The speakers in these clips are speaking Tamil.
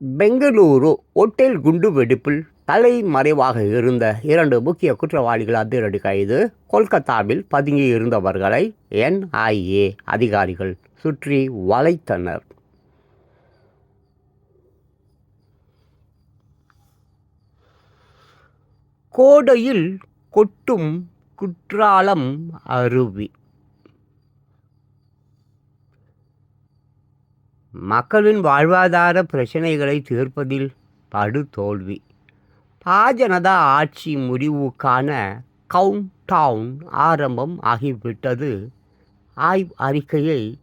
பெங்களூரு ஓட்டேல் குண்டு வெடிப்பில் தலைமறைவாக இருந்த இரண்டு முக்கிய குற்றவாளிகள் அதிரடி கைது கொல்கத்தாவில் பதுங்கி இருந்தவர்களை என்ஐஏ அதிகாரிகள் சுற்றி வளைத்தனர். கோடையில் கொட்டும் குற்றாலம் அருவி. மக்களின் வாழ்வாதார பிரச்சனைகளை தீர்ப்பதில் படுதோல்வி பாஜனதா ஆட்சி முடிவுக்கான கவுண்ட் டவுன் ஆரம்பம் ஆகிவிட்டது. ஆய்வு அறிக்கையை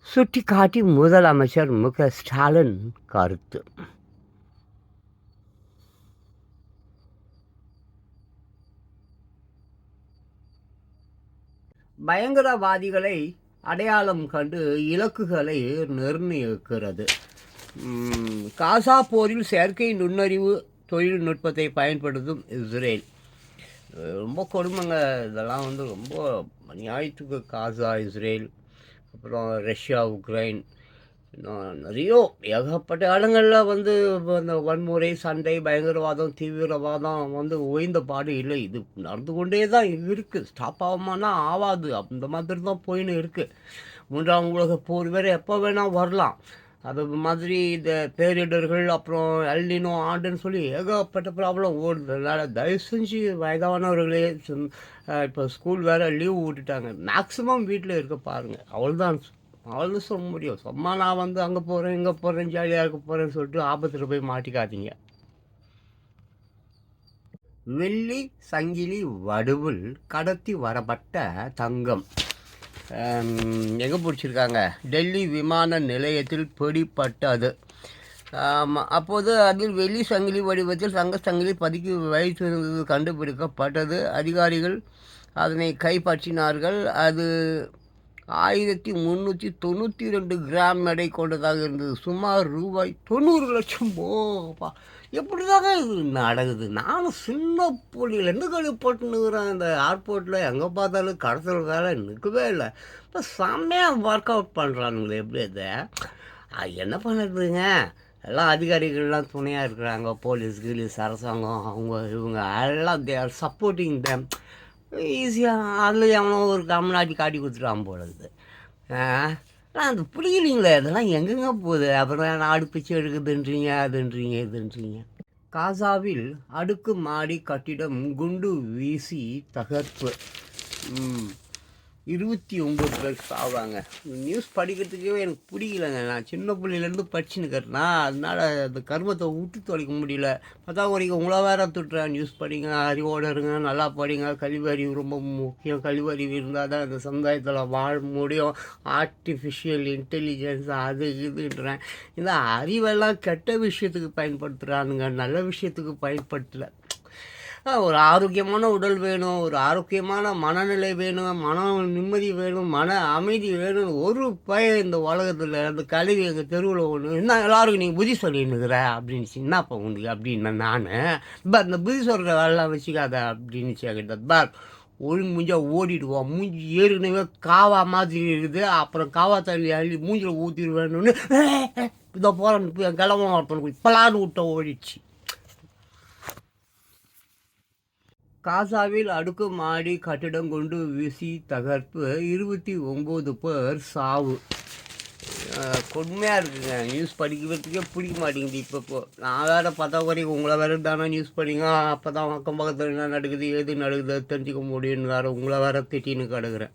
சுட்டிக்காட்டி முதலமைச்சர் மு. க. ஸ்டாலின் கருத்து. பயங்கரவாதிகளை அடையாளம் கண்டு இலக்குகளை நிர்ணயிக்கிறது. காசா போரில் செயற்கை நுண்ணறிவு தொழில்நுட்பத்தை பயன்படுத்தும் இஸ்ரேல். ரொம்ப கொடுமைங்க. இதெல்லாம் வந்து ரொம்ப நியாயத்துக்கு காசா இஸ்ரேல் அப்புறம் ரஷ்யா உக்ரைன் நிறைய ஏகப்பட்ட இடங்களில் வந்து இந்த வன்முறை சண்டை பயங்கரவாதம் தீவிரவாதம் வந்து ஓய்ந்த பாடு இல்லை. இது நடந்து கொண்டே தான் இருக்குது ஸ்டாப் ஆகுமானா ஆகாது அந்த மாதிரி தான் போயின்னு இருக்குது மூன்றாம் உலக போர் வேறு எப்போ வேணால் வரலாம். அது மாதிரி இந்த பேரிடர்கள் அப்புறம் எல்லினோ ஆண்டுன்னு சொல்லி ஏகப்பட்ட ப்ராப்ளம் ஓடுது. அதனால் தயவு செஞ்சு வயதானவர்களே இப்போ ஸ்கூல் வேறு லீவ் விட்டுட்டாங்க. மேக்ஸிமம் வீட்டில் இருக்க பாருங்கள் அவ்வளோதான் அவ்வளோ சொல்ல முடியும். சும்மா நான் வந்து அங்கே போகிறேன் இங்கே போகிறேன் ஜாலியாக இருக்க போகிறேன்னு சொல்லிட்டு ஆபத்தில் போய் மாட்டிக்காதீங்க. வெள்ளி சங்கிலி வடுவில் கடத்தி வரப்பட்ட தங்கம். எங்கே பிடிச்சிருக்காங்க? டெல்லி விமான நிலையத்தில் பிடிப்பட்டது அப்போது அதில் வெள்ளி சங்கிலி வடிவத்தில் தங்க சங்கிலி பதுக்கி வைத்திருந்தது கண்டுபிடிக்கப்பட்டது. அதிகாரிகள் அதனை கைப்பற்றினார்கள். அது ஆயிரத்தி முந்நூற்றி தொண்ணூற்றி ரெண்டு கிராம் எடை கொண்டதாக இருந்தது. சுமார் ரூபாய் தொண்ணூறு லட்சம். போப்பா எப்படி தாங்க இது நடக்குது? நானும் சின்ன புள்ளியிலேருந்து கழிப்பட்டுனுக்குறேன் அந்த ஏர்போர்ட்டில் எங்கே பார்த்தாலும் கடத்தல் வேலை நிற்கவே இல்லை. இப்போ செம்மையாக ஒர்க் அவுட் பண்ணுறானுங்களே எப்படி அதை அது என்ன பண்ணுறதுங்க? எல்லாம் அதிகாரிகள்லாம் துணையாக இருக்கிறாங்க. போலீஸ் கீலீஸ் அரசாங்கம் அவங்க இவங்க எல்லாம் தே ஆர் சப்போர்ட்டிங் தேம் ஈஸியாக அதில் எவனோ ஒரு கம்நாட்டி காட்டி கொடுத்துட்டான் போல இருக்குது. ஆனால் அது புரியலீங்களே இதெல்லாம் எங்கெங்க போகுது? அப்புறம் நாடு பிச்சு எடுக்குதுன்றீங்க அதுன்றீங்க இதுன்றீங்க. காசாவில் அடுக்கு மாடி கட்டிடம் குண்டு வீசி தகர்ப்பு. ம். இருபத்தி ஒம்பது பேர் சாவாங்க நியூஸ் படிக்கிறதுக்கே எனக்கு பிடிக்கலங்க நான் சின்ன பிள்ளையிலேருந்து படிச்சுன்னுக்கிறேன்னா அதனால அந்த கர்மத்தை விட்டு தொலைக்க முடியல. பார்த்தா வரைக்கும் உங்களை வேற துட்டுறேன் நியூஸ் படிங்க அறிவோடு இருங்க நல்லா படிங்க. கல்வி அறிவு ரொம்ப முக்கியம். கல்வி அறிவு இருந்தால் தான் இந்த சமுதாயத்தில் வாழ முடியும். ஆர்டிஃபிஷியல் இன்டெலிஜென்ஸ் அது இதுன்றேன். இந்த அறிவெல்லாம் கெட்ட விஷயத்துக்கு பயன்படுத்துகிறானுங்க நல்ல விஷயத்துக்கு பயன்படுத்தலை. ஒரு ஆரோக்கியமான உடல் வேணும் ஒரு ஆரோக்கியமான மனநிலை வேணும் மன நிம்மதி வேணும் மன அமைதி வேணும் ஒரு பய இந்த உலகத்தில் அந்த கழுவி எங்கள் தெருவில் ஒன்று என்ன எல்லாருக்கும் நீங்கள் புத்தி சொல்லின்னுக்கிற அப்படின்னு என்னப்பா உங்களுக்கு அப்படின்னு நான்? பா இந்த புத்தி சொல்கிற வேலைலாம் வச்சுக்காத அப்படின்னு கேட்ட பார் ஒழுங்கு மூஞ்சா ஓடிடுவோம் மூஞ்சி ஏற்கனவே காவா மாதிரி இருக்குது அப்புறம் காவா தள்ளி அள்ளி மூஞ்சில் ஊற்றிடுவேன்னு இதை போகிறேன் கிளம்ப ஒருத்தனுக்கு இப்போலான்னு விட்ட ஓடிடுச்சு. காசாவில் அடுக்குமாடி கட்டிடம் கொண்டு வீசி தகர்ப்பு இருபத்தி ஒம்பது பேர் சாவு. கொடுமையாக இருக்குங்க. நியூஸ் படிக்கிறதுக்கே பிடிக்க மாட்டேங்குது இப்போ இப்போ. நான் வேறு பார்த்தா வரைக்கும் உங்களை வேறு தானே நியூஸ் படிங்க. அப்போ தான் அக்கம் பக்கத்தில் என்ன நடக்குது எது நடக்குது தெரிஞ்சுக்க முடியும்னு வேறு உங்களை வேறு திட்டின்னு கிடக்குறேன்.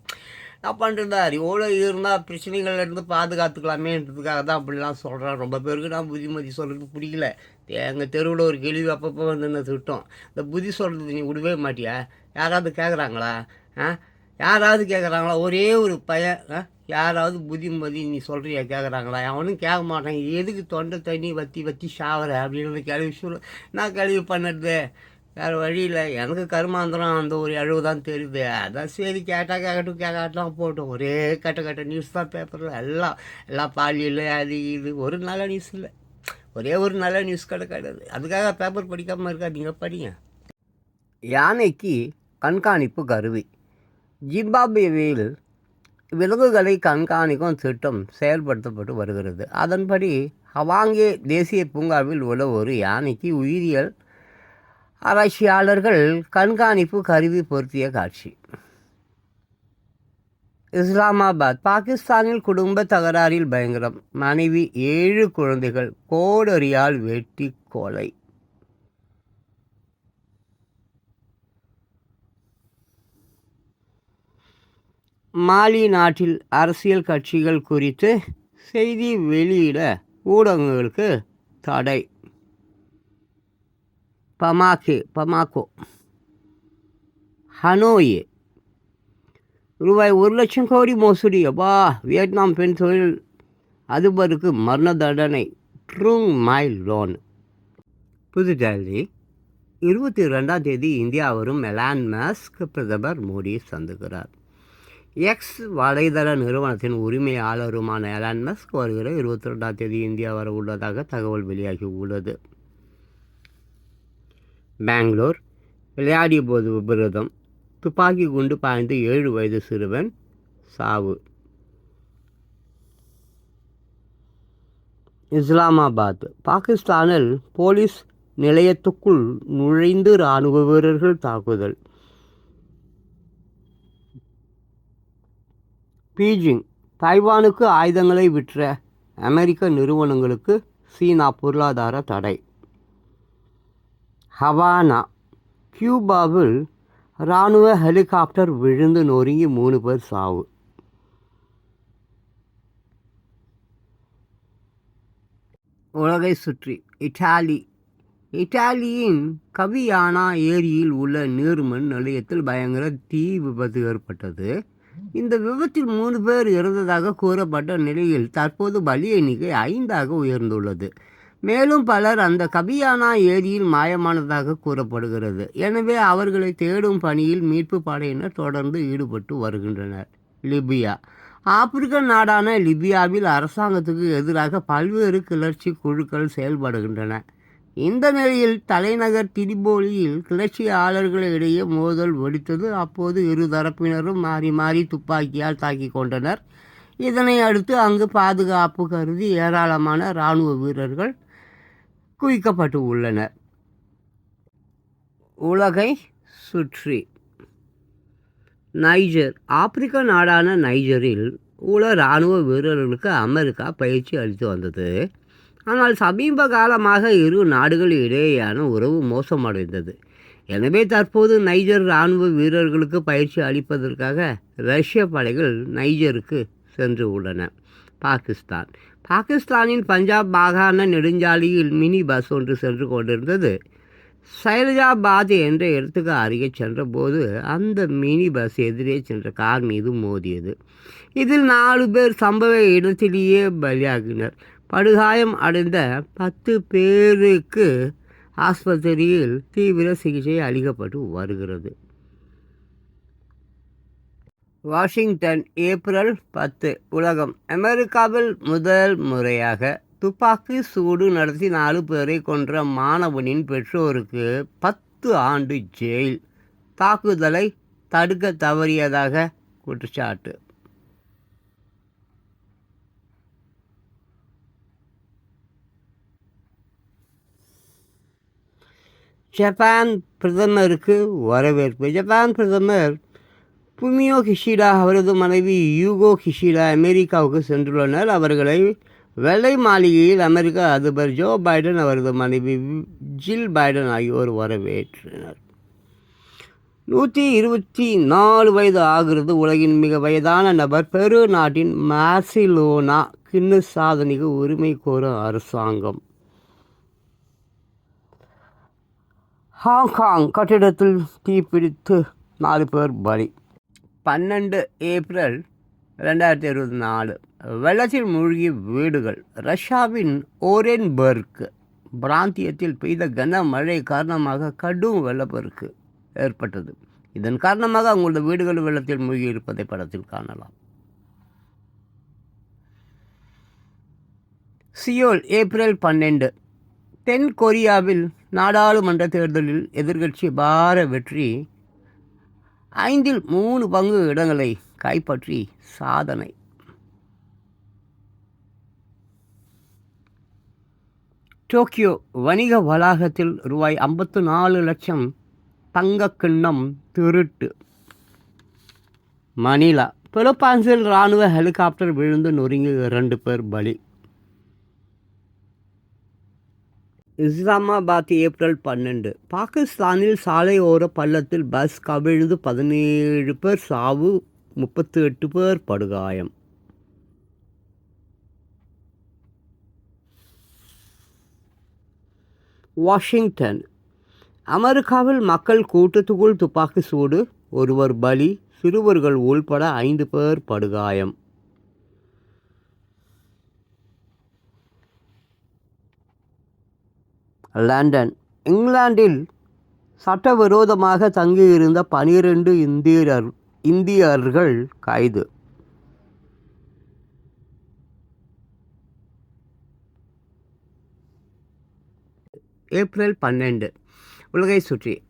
நான் பண்ணுறதா அறிவோடு இருந்தால் பிரச்சனைகள்லேருந்து பாதுகாத்துக்கலாமேன்றதுக்காக தான் அப்படிலாம் சொல்கிறேன் ரொம்ப பேருக்கு நான் புத்திமதி சொல்கிறது பிடிக்கல. எங்கள் தெருவில் ஒரு கேள்வி அப்பப்போ வந்து என்ன திட்டம் இந்த புத்தி சொல்கிறது நீ விடவே மாட்டியா? யாராவது கேட்குறாங்களா ஆ? யாராவது கேட்குறாங்களா ஒரே ஒரு பையன் யாராவது புதிமதி நீ சொல்கிறியா கேட்குறாங்களா அவனும் கேட்க மாட்டான். எதுக்கு தொண்டை தண்ணி வத்தி வத்தி சாவற அப்படின்னு கேள்வி சொல்ல. நான் கேள்வி பண்ணுறது? வேறு வழி இல்லை. எனக்கு கருமாந்திரம் அந்த ஒரு அழுவு தான் தெரியுது. அதான் சரி கேட்டால் கேட்கட்டும் கேட்காட்டலாம் போட்டோம். ஒரே கட்ட கட்ட நியூஸ் தான் பேப்பரில் எல்லாம் எல்லாம் பாலியல் அது இது. ஒரு நல்ல நியூஸ் இல்லை. ஒரே ஒரு நல்ல நியூஸ் கிடைக்காது கிடையாது. அதுக்காக பேப்பர் படிக்காமல் இருக்காதீங்க படிங்க. யானைக்கு கண்காணிப்பு கருவி. ஜிம்பாப்வேவில் விலங்குகளை கண்காணிக்கும் திட்டம் செயல்படுத்தப்பட்டு வருகிறது. அதன்படி ஹவாங்கே தேசிய பூங்காவில் உள்ள ஒரு யானைக்கு உயிரியல் ஆராய்ச்சியாளர்கள் கண்காணிப்பு கருவி பொருத்திய காட்சி. இஸ்லாமாபாத் பாகிஸ்தானில் குடும்ப தகராறில் பயங்கரம். மனைவி ஏழு குழந்தைகள் கோடரியால் வெட்டி கொலை. மாலி நாட்டில் அரசியல் கட்சிகள் குறித்து செய்தி வெளியிட ஊடகங்களுக்கு தடை. பமாக்கே பமாக்கோ ஹனோயே ரூபாய் ஒரு லட்சம் கோடி மோசடி. அப்பா வியட்நாம் பெண் தொழில் அதிபருக்கு மரண தண்டனை. ட்ரூங் மைல் லோன் புதுடெல்லி இருபத்தி ரெண்டாம் தேதி இந்தியா வரும் எலான் மாஸ்க் பிரதமர் மோடியை சந்திக்கிறார். எக்ஸ் வலைதள நிறுவனத்தின் உரிமையாளருமான எலான் மஸ்க் வருகிற இருபத்தி ரெண்டாம் தேதி இந்தியா வர உள்ளதாக தகவல் வெளியாகி உள்ளது. பெங்களூர் விளையாடிய போது விபரீதம். துப்பாக்கி குண்டு பாய்ந்து ஏழு வயது சிறுவன் சாவு. இஸ்லாமாபாத். பாகிஸ்தானில் போலீஸ் நிலையத்துக்குள் நுழைந்து இராணுவ வீரர்கள் தாக்குதல். பீஜிங். தைவானுக்கு ஆயுதங்களை விற்ற அமெரிக்க நிறுவனங்களுக்கு சீனா பொருளாதார தடை. ஹவானா. கியூபாவில் இராணுவ ஹெலிகாப்டர் விழுந்து நொறுங்கி மூணு பேர் சாவு. உலகை சுற்றி இட்டாலி. இட்டாலியின் கவியானா ஏரியில் உள்ள நீர்மண் நிலையத்தில் பயங்கர தீ விபத்து ஏற்பட்டது. இந்த விபத்தில் மூணு பேர் இறந்ததாக கூறப்பட்ட நிலையில் தற்போது பலி எண்ணிக்கை ஐந்தாக உயர்ந்துள்ளது. மேலும் பலர் அந்த கபியானா ஏரியில் மாயமானதாக கூறப்படுகிறது. எனவே அவர்களை தேடும் பணியில் மீட்பு படையினர் தொடர்ந்து ஈடுபட்டு வருகின்றனர். லிபியா. ஆப்பிரிக்க நாடான லிபியாவில் அரசாங்கத்துக்கு எதிராக பல்வேறு கிளர்ச்சி குழுக்கள் செயல்படுகின்றன. இந்த நிலையில் தலைநகர் திரிபோலியில் கிளர்ச்சியாளர்களிடையே மோதல் வெடித்தது. அப்போது இரு தரப்பினரும் மாறி மாறி துப்பாக்கியால் தாக்கி கொண்டனர். இதனை அடுத்து அங்கு பாதுகாப்பு கருதி ஏராளமான இராணுவ வீரர்கள் குவிக்கப்பட்டு உள்ளனர் உலகை சுற்றி. நைஜர் ஆப்பிரிக்க நாடான நைஜரில் உல இராணுவ வீரர்களுக்கு அமெரிக்கா பயிற்சி அளித்து வந்தது. ஆனால் சமீப காலமாக இரு நாடுகள் இடையேயான உறவு மோசமடைந்தது. எனவே தற்போது நைஜர் இராணுவ வீரர்களுக்கு பயிற்சி அளிப்பதற்காக ரஷ்ய படைகள் நைஜருக்கு சென்று உள்ளன. பாகிஸ்தான் பாகிஸ்தானின் பஞ்சாப் மாகாண நெடுஞ்சாலையில் மினி பஸ் ஒன்று சென்று கொண்டிருந்தது. சைலஜாபாத் என்ற இடத்துக்கு அருகே சென்றபோது அந்த மினி பஸ் எதிரே சென்ற கார் மீது மோதியது. இதில் நாலு பேர் சம்பவ இடத்திலேயே பலியாகினர். படுகாயம் அடைந்த பத்து பேருக்கு ஆஸ்பத்திரியில் தீவிர சிகிச்சை அளிக்கப்பட்டு வருகிறது. வாஷிங்டன் ஏப்ரல் பத்து உலகம். அமெரிக்காவில் முதல் முறையாக துப்பாக்கி சூடு நடத்தி நாலு பேரை கொன்ற மாணவனின் பெற்றோருக்கு பத்து ஆண்டு ஜெயில். தாக்குதலை தடுக்க தவறியதாக குற்றச்சாட்டு. ஜப்பான் பிரதமருக்கு வரவேற்பு. ஜப்பான் பிரதமர் புமியோ கிஷிடா அவரது மனைவி யூகோ கிஷிடா அமெரிக்காவுக்கு சென்றுள்ளனர். அவர்களை வெள்ளை மாளிகையில் அமெரிக்க அதிபர் ஜோ பைடன் அவரது மனைவி ஜில் பைடன் ஆகியோர் வரவேற்றனர். நூற்றி இருபத்தி நாலு வயது ஆகிறது. உலகின் மிக வயதான நபர் பெரு நாட்டின் மார்சிலோனா கிண்ணு சாதனைக்கு உரிமை கோரும் அரசாங்கம். ஹாங்காங் கட்டிடத்தில் தீப்பிடித்து நாலு பேர் பலி. பன்னெண்டு ஏப்ரல் ரெண்டாயிரத்தி இருபத்தி நாலு. வெள்ளத்தில் மூழ்கிய வீடுகள். ரஷ்யாவின் ஓரென்பர்க் பிராந்தியத்தில் பெய்த கனமழை காரணமாக கடும் வெள்ளப்பெருக்கு ஏற்பட்டது. இதன் காரணமாக அவங்களது வீடுகள் வெள்ளத்தில் மூழ்கி இருப்பதை படத்தில் காணலாம். சியோல் ஏப்ரல் பன்னெண்டு. தென் கொரியாவில் நாடாளுமன்ற தேர்தலில் எதிர்க்கட்சி பார வெற்றி ஐந்தில் மூணு பங்கு இடங்களை கைப்பற்றி சாதனை. டோக்கியோ வணிக வளாகத்தில் ரூபாய் ஐம்பத்து நாலு லட்சம் தங்கக் கிண்ணம் திருட்டு. மணிலா பிலிப்பைன்ஸில் இராணுவ ஹெலிகாப்டர் விழுந்து நொறுங்கி இரண்டு பேர் பலி. இஸ்லாமாபாத் ஏப்ரல் பன்னெண்டு. பாகிஸ்தானில் சாலையோர பள்ளத்தில் பஸ் கவிழ்ந்து பதினேழு பேர் சாவு முப்பத்தி எட்டு பேர் படுகாயம். வாஷிங்டன். அமெரிக்காவில் மக்கள் கூட்டத்துக்குள் துப்பாக்கி சூடு ஒருவர் பலி சிறுவர்கள் உள்பட ஐந்து பேர் படுகாயம். லண்டன் இங்கிலாந்தில் சட்டவிரோதமாக தங்கியிருந்த பனிரெண்டு இந்தியர் இந்தியர்கள் கைது. ஏப்ரல் பன்னெண்டு. உலகை சுற்றி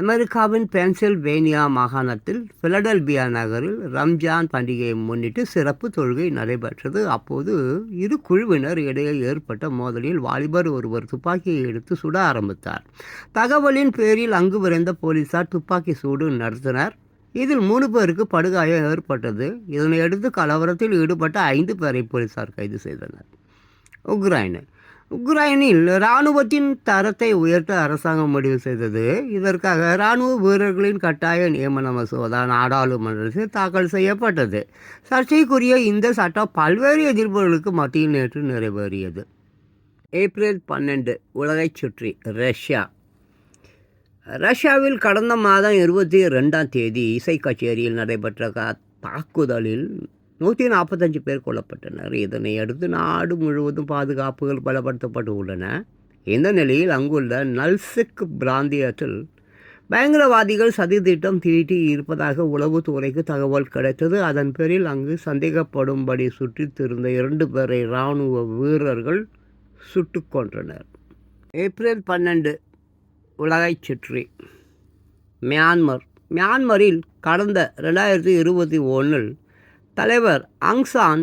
அமெரிக்காவின் பென்சில்வேனியா மாகாணத்தில் பிலடெல்பியா நகரில் ரம்ஜான் பண்டிகையை முன்னிட்டு சிறப்பு தொழுகை நடைபெற்றது. அப்போது இரு குழுவினர் இடையே ஏற்பட்ட மோதலில் வாலிபர் ஒருவர் துப்பாக்கியை எடுத்து சுட ஆரம்பித்தார். தகவலின் பேரில் அங்கு விரைந்த போலீசார் துப்பாக்கி சூடு நடத்தினர். இதில் மூணு பேருக்கு படுகாயம் ஏற்பட்டது. இதனையடுத்து கலவரத்தில் ஈடுபட்ட ஐந்து பேரை போலீசார் கைது செய்தனர். உக்ரைனு. உக்ரைனில் இராணுவத்தின் தரத்தை உயர்த்த அரசாங்கம் முடிவு செய்தது. இதற்காக இராணுவ வீரர்களின் கட்டாய நியமன மசோதா நாடாளுமன்றத்தில் தாக்கல் செய்யப்பட்டது. சர்ச்சைக்குரிய இந்த சட்டம் பல்வேறு எதிர்ப்புகளுக்கு மத்தியில் நேற்று நிறைவேறியது. ஏப்ரல் பன்னெண்டு உலகைச் சுற்றி ரஷ்யா. ரஷ்யாவில் கடந்த மாதம் இருபத்தி ரெண்டாம் தேதி இசை கச்சேரியில் நடைபெற்ற தாக்குதலில் நூற்றி நாற்பத்தஞ்சு பேர் கொல்லப்பட்டனர். இதனை அடுத்து நாடு முழுவதும் பாதுகாப்புகள் பலப்படுத்தப்பட்டு உள்ளன. இந்த நிலையில் அங்குள்ள நல்சிக் பிராந்தியத்தில் பயங்கரவாதிகள் சதி திட்டம் தீட்டி இருப்பதாக உளவுத்துறைக்கு தகவல் கிடைத்தது. அதன் பேரில் அங்கு சந்தேகப்படும்படி சுற்றித் திருந்த இரண்டு பேரை இராணுவ வீரர்கள் சுட்டு கொன்றனர். ஏப்ரல் பன்னெண்டு உலகைச் சுற்றி. மியான்மர். மியான்மரில் கடந்த ரெண்டாயிரத்தி இருபத்தி ஒன்றில் தலைவர் அங்சான்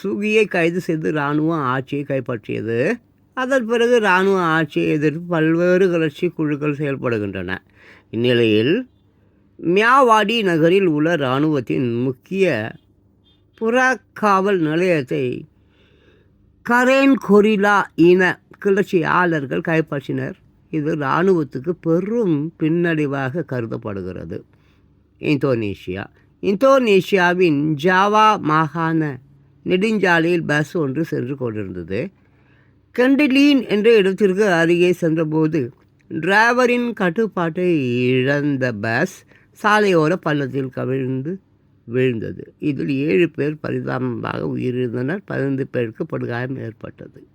சுகியை கைது செய்து இராணுவ ஆட்சியை கைப்பற்றியது. அதன் பிறகு இராணுவ ஆட்சியை எதிர்த்து பல்வேறு கிளர்ச்சி குழுக்கள் செயல்படுகின்றன. இந்நிலையில் மியாவாடி நகரில் உள்ள இராணுவத்தின் முக்கிய புறக்காவல் நிலையத்தை கரேன் கொரிலா இன கிளர்ச்சியாளர்கள் கைப்பற்றினர். இது இராணுவத்துக்கு பெரும் பின்னடைவாக கருதப்படுகிறது. இந்தோனேஷியா இந்தோனேஷியாவின் ஜாவா மாகாண நெடுஞ்சாலையில் பஸ் ஒன்று சென்று கொண்டிருந்தது. கெண்டலீன் என்ற இடத்திற்கு அருகே சென்றபோது டிரைவரின் கட்டுப்பாட்டை இழந்த பஸ் சாலையோர பள்ளத்தில் கவிழ்ந்து விழுந்தது. இதில் ஏழு பேர் பரிதாபமாக உயிரிழந்தனர். பதினைந்து பேருக்கு படுகாயம் ஏற்பட்டது.